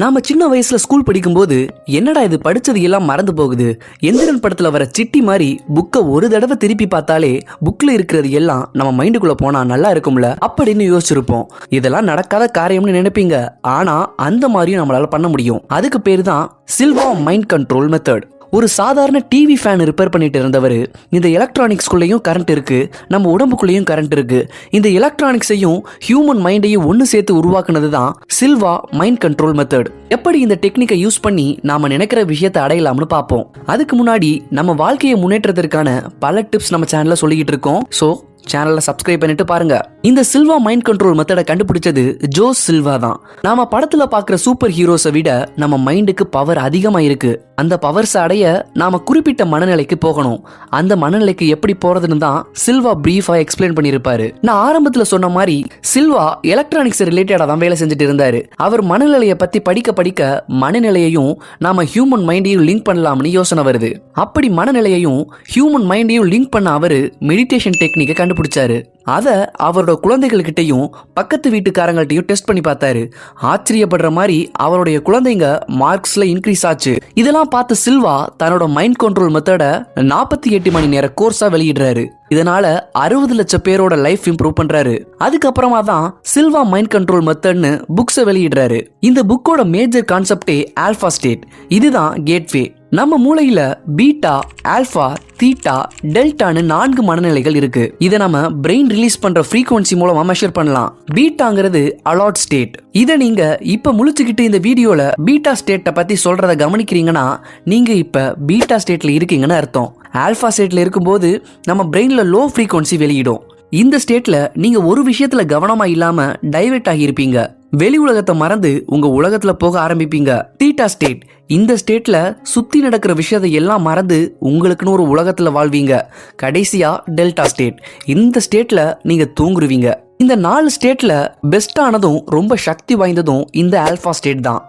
நாம சின்ன வயசுல ஸ்கூல் படிக்கும்போது என்னடா இது படிச்சது எல்லாம் மறந்து போகுது? எந்திரன் படத்துல வர சிட்டி மாதிரி புக்கை ஒரு தடவை திருப்பி பார்த்தாலே புக்ல இருக்கிறது எல்லாம் நம்ம மைண்டுக்குள்ள போனா நல்லா இருக்கும்ல? அப்படின்னு யோசிச்சிருப்போம். இதெல்லாம் நடக்காத காரியம்னு நினைப்பீங்க. ஆனா அந்த மாதிரியும் நம்மளால பண்ண முடியும். அதுக்கு பேர் தான் சில்வா மைண்ட் கண்ட்ரோல் மெத்தட் ஒரு சாதாரண டிவி ஃபேன் ரிப்பேர் பண்ணிட்டு இருந்தவர் இந்த எலக்ட்ரானிக்ஸ்குள்ளேயும் கரண்ட் இருக்கு நம்ம உடம்புக்குள்ளேயும் கரண்ட் இருக்கு. இந்த எலக்ட்ரானிக்ஸையும் ஹியூமன் மைண்டையும் ஒன்று சேர்த்து உருவாக்குனது தான் சில்வா மைண்ட் கண்ட்ரோல் மெத்தட் எப்படி இந்த டெக்னிக்கை யூஸ் பண்ணி நாம நினைக்கிற விஷயத்தை அடையலாம்னு பார்ப்போம். அதுக்கு முன்னாடி நம்ம வாழ்க்கையை முன்னேற்றத்திற்கான பல டிப்ஸ் நம்ம சேனல்ல சொல்லிக்கிட்டு இருக்கோம். ஸோ சேனலை சப்ஸ்கிரைப் பண்ணிட்டு பாருங்க. இந்த சில்வா மைண்ட் கண்ட்ரோல் மெத்தடை கண்டுபிடிச்சது ஜோஸ் சில்வா தான் நாம படத்துல பாக்குற சூப்பர் ஹீரோஸை விட நம்ம மைண்டுக்கு பவர் அதிகமா இருக்கு அந்த பவர்ஸ் அடைய நாம குறிப்பிட்ட மனநிலைக்கு போகணும். அந்த மனநிலைக்கு எப்படி போறதுன்னு தான் சில்வா பிரீஃபா எக்ஸ்பிளைன் பண்ணியிருப்பாரு. நான் ஆரம்பத்துல சொன்ன மாதிரி சில்வா எலக்ட்ரானிக்ஸ் ரிலேட்டடா தான் வேலை செஞ்சுட்டு இருந்தாரு. அவர் மனநிலையை பத்தி படிக்க படிக்க மனநிலையையும் நாம ஹியூமன் மைண்டையும் லிங்க் பண்ணலாம்னு யோசனை வருது. அப்படி மனநிலையையும் ஹியூமன் மைண்டையும் லிங்க் பண்ண அவரு மெடிடேஷன் டெக்னிக்கை கண்டுபிடிச்சாரு. அதை அவரோட குழந்தைகள்கிட்டையும் பக்கத்து வீட்டுக்காரங்கள்ட்டையும் டெஸ்ட் பண்ணி பார்த்தாரு. ஆச்சரியப்படுற மாதிரி அவருடைய குழந்தைங்க மார்க்ஸில் இன்க்ரீஸ் ஆச்சு. இதெல்லாம் பார்த்த சில்வா தன்னோட மைண்ட் கண்ட்ரோல் மெத்தடை நாற்பத்தி எட்டு மணி நேர கோர்ஸாக வெளியிடுறாரு. இதனால அறுபது லட்சம் பேரோட லைஃப் இம்ப்ரூவ் பண்றாரு. அதுக்கப்புறமா தான் சில்வா மைண்ட் கண்ட்ரோல் மெத்தட்னு புக்ஸை வெளியிடுறாரு. இந்த புக்கோட மேஜர் கான்செப்டே ஆல்பா ஸ்டேட் இதுதான் கேட்வே நம்ம மூளையில பீட்டா ஆல்பா தீட்டா டெல்டான்னு நான்கு மனநிலைகள் இருக்கு. இதை நம்ம பிரெயின் ரிலீஸ் பண்ற ஃப்ரீக்வன்சி மூலமா மெஷர் பண்ணலாம். பீட்டாங்கிறது அலாட் ஸ்டேட் இதை நீங்க இப்ப முழிச்சுக்கிட்டு இந்த வீடியோல பீட்டா ஸ்டேட்டை பத்தி சொல்றத கவனிக்கிறீங்கன்னா நீங்க இப்ப பீட்டா ஸ்டேட்ல இருக்கீங்கன்னு அர்த்தம். ஆல்பா ஸ்டேட்ல இருக்கும்போது நம்ம பிரெயின்ல லோ ஃப்ரீக்வன்சி வெளியிடும். இந்த ஸ்டேட்ல நீங்க ஒரு விஷயத்துல கவனமா இல்லாம டைவெர்ட் ஆகியிருப்பீங்க. வெளி உலகத்தை மறந்து உங்க உலகத்துல போக ஆரம்பிப்பீங்க. தீட்டா ஸ்டேட் இந்த ஸ்டேட்ல சுத்தி நடக்கிற விஷயத்தை எல்லாம் மறந்து உங்களுக்குன்னு ஒரு உலகத்துல வாழ்வீங்க. கடைசியா டெல்டா ஸ்டேட் இந்த ஸ்டேட்ல நீங்க தூங்குருவீங்க. இந்த நாலு ஸ்டேட்ல பெஸ்டானதும் ரொம்ப சக்தி வாய்ந்ததும் இந்த ஆல்பா ஸ்டேட் தான்.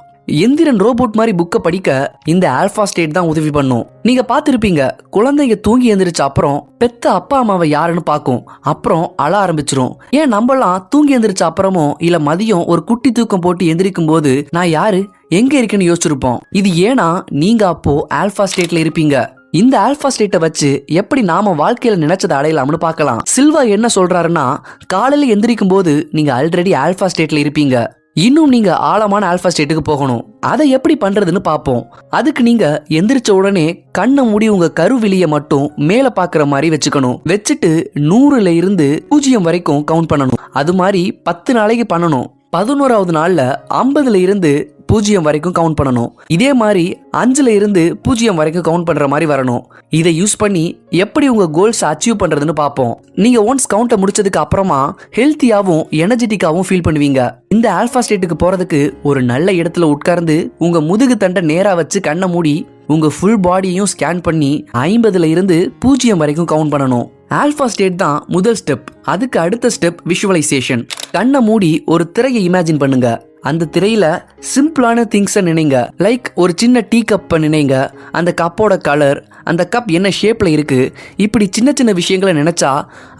எந்திரன் ரோபோட் மாதிரி புக்கை படிக்க இந்த ஆல்பா ஸ்டேட் தான் உதவி பண்ணும். நீங்க பாத்திருப்பீங்க குழந்தைங்க தூங்கி எந்திரிச்ச அப்புறம் பெத்த அப்பா அம்மாவை யாருன்னு பார்க்கும். அப்புறம் அழ ஆரம்பிச்சிரும். ஏன் நம்மலாம் தூங்கி எந்திரிச்ச அப்புறமும் இல்ல மதியம் ஒரு குட்டி தூக்கம் போட்டு எந்திரிக்கும் போது நான் யாரு? எங்க இருக்கேன்னு யோசிச்சிருப்போம். இது ஏன்னா நீங்க அப்போ ஆல்பா ஸ்டேட்ல இருப்பீங்க. இந்த ஆல்பா ஸ்டேட்டை வச்சு எப்படி நாம வாழ்க்கையில நினைச்சதை அடையலாம்னு பார்க்கலாம். சில்வா என்ன சொல்றாருன்னா காலையில எந்திரிக்கும் போது நீங்க ஆல்ரெடி ஆல்பா ஸ்டேட்ல இருப்பீங்க. இன்னும் நீங்க ஆழமான ஆல்பா ஸ்டேட்டுக்கு போகணும். அதை எப்படி பண்றதுன்னு பார்ப்போம். அதுக்கு நீங்க எந்திரிச்ச உடனே கண்ணை மூடி உங்க கருவிலிய மட்டும் மேல பாக்குற மாதிரி வச்சுக்கணும். வச்சுட்டு நூறுல இருந்து பூஜ்ஜியம் வரைக்கும் கவுண்ட் பண்ணணும். அது மாதிரி பத்து நாளைக்கு பண்ணணும். பதினோராவது நாளில் ஐம்பதுல இருந்து பூஜ்ஜியம் வரைக்கும் கவுண்ட் பண்ணணும். இதே மாதிரி அஞ்சுல இருந்து பூஜ்ஜியம் வரைக்கும் கவுண்ட் பண்ற மாதிரி வரணும். இதை யூஸ் பண்ணி எப்படி உங்க கோல்ஸ் அச்சீவ் பண்றதுன்னு பார்ப்போம். நீங்க ஒன்ஸ் கவுண்ட்டை முடிச்சதுக்கு அப்புறமா ஹெல்த்தியாவும் எனர்ஜெட்டிக்காவும் ஃபீல் பண்ணுவீங்க. இந்த ஆல்பா ஸ்டேட்டுக்கு போறதுக்கு ஒரு நல்ல இடத்துல உட்கார்ந்து உங்க முதுகு தண்டை நேரா வச்சு கண்ணை மூடி உங்க ஃபுல் பாடியையும் ஸ்கேன் பண்ணி ஐம்பதுல இருந்து பூஜ்ஜியம் வரைக்கும் கவுண்ட் பண்ணணும். ஆல்ஃபா ஸ்டேட் தான் முதல் ஸ்டெப் அதுக்கு அடுத்த ஸ்டெப் விஷுவலைசேஷன் கண்ணை மூடி ஒரு திரையை இமேஜின் பண்ணுங்க. அந்த திரையில சிம்பிளான திங்ஸை நினைங்க. லைக் ஒரு சின்ன டீ கப்பை நினைங்க. அந்த கப்போட கலர் அந்த கப் என்ன ஷேப்பில் இருக்கு இப்படி சின்ன சின்ன விஷயங்களை நினைச்சா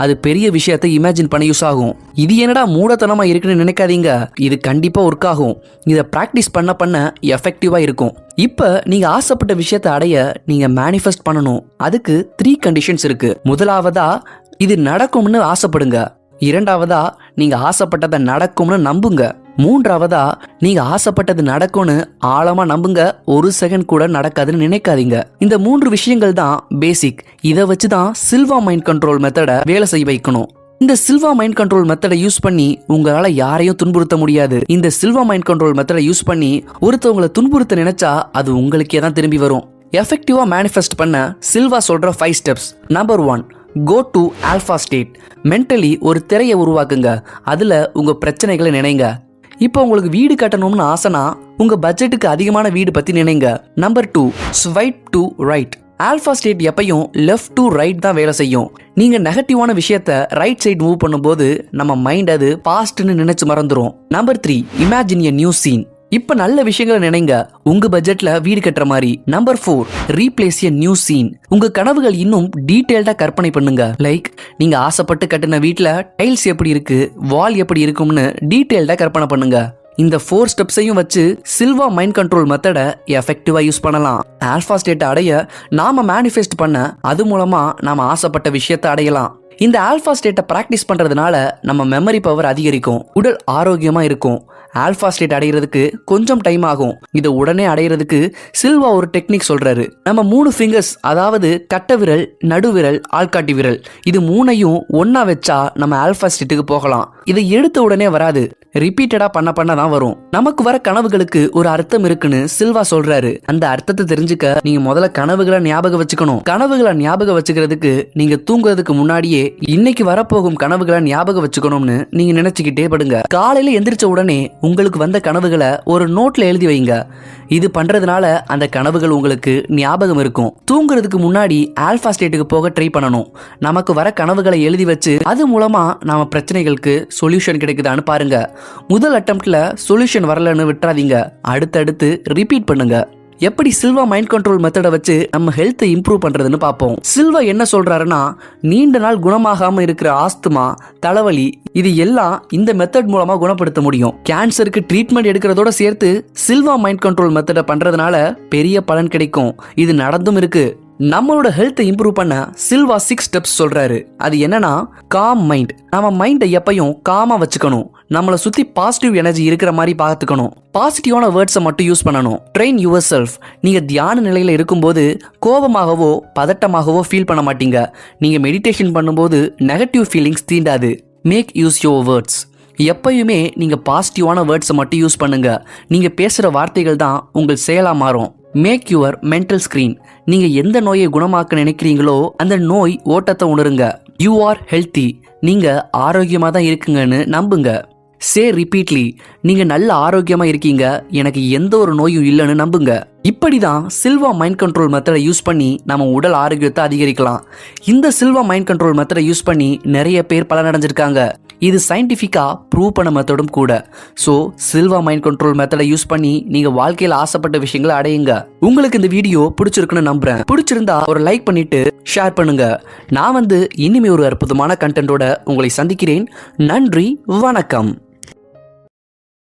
அது பெரிய விஷயத்தை இமேஜின் பண்ண யூஸ் ஆகும். இது என்னடா மூடத்தனமாக இருக்குன்னு நினைக்காதீங்க. இது கண்டிப்பாக ஒர்க் ஆகும். இதை ப்ராக்டிஸ் பண்ண பண்ண எஃபெக்டிவாக இருக்கும். இப்போ நீங்கள் ஆசைப்பட்ட விஷயத்தை அடைய நீங்கள் மேனிஃபெஸ்ட் பண்ணணும். அதுக்கு த்ரீ கண்டிஷன்ஸ் இருக்கு. முதலாவதா இது நடக்கும்னு ஆசைப்படுங்க. இரண்டாவதா நீங்கள் ஆசைப்பட்டதை நடக்கும்னு நம்புங்க. மூன்றாவதா நீங்க ஆசைப்பட்டது நடக்கும்னு ஆழமா நம்புங்க. ஒரு செகண்ட் கூட நடக்காதுன்னு நினைக்காதீங்க. இந்த மூன்று விஷயங்கள் தான் பேசிக் இதை வச்சு தான் சில்வா மைண்ட் கண்ட்ரோல் மெத்தடை வேலை செய்ய வைக்கணும். இந்த சில்வா மைண்ட் கண்ட்ரோல் மெத்தடை யூஸ் பண்ணி உங்களால யாரையும் துன்புறுத்த முடியாது. இந்த சில்வா மைண்ட் கண்ட்ரோல் மெத்தடை யூஸ் பண்ணி ஒருத்தவங்களை துன்புறுத்த நினைச்சா அது உங்களுக்கே தான் திரும்பி வரும். எஃபெக்டிவா மேனிஃபெஸ்ட் பண்ண சில்வா சொல்ற five steps number one go to alpha state mentally ஒரு திரையை உருவாக்குங்க. அதுல உங்க பிரச்சனைகளை நினைங்க. இப்போ உங்களுக்கு வீடு கட்டணும்னு ஆசைனா உங்க பட்ஜெட்டுக்கு அதிகமான வீடு பத்தி நினைங்க. Number two swipe to right alpha state எப்பையும் லெஃப்ட் டு ரைட் தான் வேலை செய்யும். நீங்க நெகட்டிவான விஷயத்த ரைட் சைடு மூவ் பண்ணும்போது நம்ம மைண்ட் அது பாஸ்ட்னு நினைச்சு மறந்துடும் number three imagine a new scene இப்ப நல்ல விஷயங்களை நினைங்க. உங்க பட்ஜெட்ல வீடு கட்டுற மாதிரி. Number four replace a new scene உங்க கனவுகள் இன்னும் டீட்டெயில்டா கற்பனை பண்ணுங்க. லைக் நீங்க ஆசைப்பட்டு கட்டின வீட்டில் டைல்ஸ் எப்படி இருக்கு வால் எப்படி இருக்கும்னு டீட்டெயில்டா கற்பனை பண்ணுங்க. இந்த ஃபோர் ஸ்டெப்ஸையும் வச்சு சில்வா மைண்ட் கண்ட்ரோல் மெத்தடை எஃபெக்டிவா யூஸ் பண்ணலாம். ஆல்ஃபா ஸ்டேட்டை அடைய நாம மேனிஃபெஸ்ட் பண்ண அது மூலமா நாம ஆசைப்பட்ட விஷயத்தை அடையலாம். இந்த ஆல்ஃபா ஸ்டேட்டை ப்ராக்டிஸ் பண்ணுறதுனால நம்ம மெமரி பவர் அதிகரிக்கும் உடல் ஆரோக்கியமாக இருக்கும். ஆல்ஃபா ஸ்டேட் அடைகிறதுக்கு கொஞ்சம் டைம் ஆகும். இதை உடனே அடைகிறதுக்கு சில்வா ஒரு டெக்னிக் சொல்கிறாரு நம்ம மூணு ஃபிங்கர்ஸ் அதாவது கட்ட விரல் நடுவிரல் ஆள்காட்டி விரல் இது மூணையும் ஒன்றா வச்சா நம்ம ஆல்ஃபா ஸ்டேட்டுக்கு போகலாம். இதை எடுத்த உடனே வராது. ரிப்பீட்டடா பண்ண பண்ண தான் வரும். நமக்கு வர கனவுகளுக்கு ஒரு அர்த்தம் இருக்குன்னு சில்வா சொல்றாரு. அந்த அர்த்தத்தை தெரிஞ்சுக்க நீங்க முதல்ல கனவுகளை ஞாபகம் வச்சுக்கணும். கனவுகளை ஞாபகம் வச்சுக்கிறதுக்கு நீங்க தூங்குறதுக்கு முன்னாடியே இன்னைக்கு வரப்போகும் கனவுகளை ஞாபகம் வச்சுக்கணும்னு நீங்க நினைச்சுக்கிட்டே படுங்க. காலையில எந்திரிச்ச உடனே உங்களுக்கு வந்த கனவுகளை ஒரு நோட்ல எழுதி வைங்க. இது பண்றதுனால அந்த கனவுகள் உங்களுக்கு ஞாபகம் இருக்கும். தூங்குறதுக்கு முன்னாடி ஆல்பா ஸ்டேட்டுக்கு போக ட்ரை பண்ணணும். நமக்கு வர கனவுகளை எழுதி வச்சு அது மூலமா நாம பிரச்சனைகளுக்கு சொல்யூஷன் கிடைக்குதான்னு பாருங்க. முதல் அட்டம்ப்டில் சொல்யூஷன் வரலன்னு விட்டுறாதீங்க. அடுத்தடுத்து ரிப்பீட் பண்ணுங்க. எப்படி சில்வா மைண்ட் கண்ட்ரோல் மெத்தடை வச்சு நம்ம ஹெல்த்தை இம்ப்ரூவ் பண்றதுன்னு பார்ப்போம். சில்வா என்ன சொல்றாருன்னா நீண்ட நாள் குணமாகாம இருக்கிற ஆஸ்துமா தலைவலி இது எல்லாம் இந்த மெத்தட் மூலமா குணப்படுத்த முடியும். கேன்சருக்கு ட்ரீட்மெண்ட் எடுக்கிறதோட சேர்த்து சில்வா மைண்ட் கண்ட்ரோல் மெத்தடை பண்றதுனால பெரிய பலன் கிடைக்கும். இது நடந்தும் இருக்கு. நம்மளோட ஹெல்த்தை இம்ப்ரூவ் பண்ண சில்வா சிக்ஸ் ஸ்டெப்ஸ் சொல்றாரு. அது என்னன்னா காம் மைண்ட் நம்ம மைண்டை எப்பயும் காமா வச்சுக்கணும். நம்மளை சுத்தி பாசிட்டிவ் எனர்ஜி இருக்கிற மாதிரி பார்த்துக்கணும். பாசிட்டிவான வேர்ட்ஸை மட்டும் யூஸ் பண்ணணும். ட்ரெயின் யுவர் செல்ஃப் நீங்க தியான நிலையில இருக்கும்போது கோபமாகவோ பதட்டமாகவோ ஃபீல் பண்ண மாட்டீங்க. நீங்க மெடிடேஷன் பண்ணும்போது நெகட்டிவ் ஃபீலிங்ஸ் தீண்டாது. மேக் யூஸ் யுவர் வேர்ட்ஸ் எப்பயுமே நீங்க பாசிட்டிவான வேர்ட்ஸை மட்டும் யூஸ் பண்ணுங்க. நீங்க பேசுற வார்த்தைகள் தான் உங்கள் செயலா மாறும். மேக் யுவர் மென்டல் ஸ்கிரீன் நீங்க எந்த நோயை குணமாக்க நினைக்கிறீங்களோ அந்த நோய் ஓட்டத்தை உணருங்க. யூ ஆர் ஹெல்த்தி நீங்க ஆரோக்கியமா தான் இருக்குங்கன்னு நம்புங்க. சே ரிப்பீட்லி நீங்க நல்ல ஆரோக்கியமா இருக்கீங்க. எனக்கு எந்த ஒரு நோயும் இல்லைன்னு நம்புங்க. இப்படிதான் சில்வா மைண்ட் கண்ட்ரோல் மெத்தடை யூஸ் பண்ணி நம்ம உடல் ஆரோக்கியத்தை அதிகரிக்கலாம். இந்த சில்வா மைண்ட் கண்ட்ரோல் மெத்தடை யூஸ் பண்ணி நிறைய பேர் பலனடைஞ்சிருக்காங்க. இது சயின்டிஃபிக்காக ப்ரூவ் பண்ண மெத்தடும் கூட. ஸோ சில்வா மைண்ட் கண்ட்ரோல் மெத்தடை யூஸ் பண்ணி நீங்க வாழ்க்கையில் ஆசைப்பட்ட விஷயங்களை அடையுங்க. உங்களுக்கு இந்த வீடியோ பிடிச்சிருக்குன்னு நம்புறேன். பிடிச்சிருந்தா ஒரு லைக் பண்ணிட்டு ஷேர் பண்ணுங்க. நான் வந்து இனிமே ஒரு அற்புதமான கண்டென்ட்டோட உங்களை சந்திக்கிறேன். நன்றி வணக்கம்.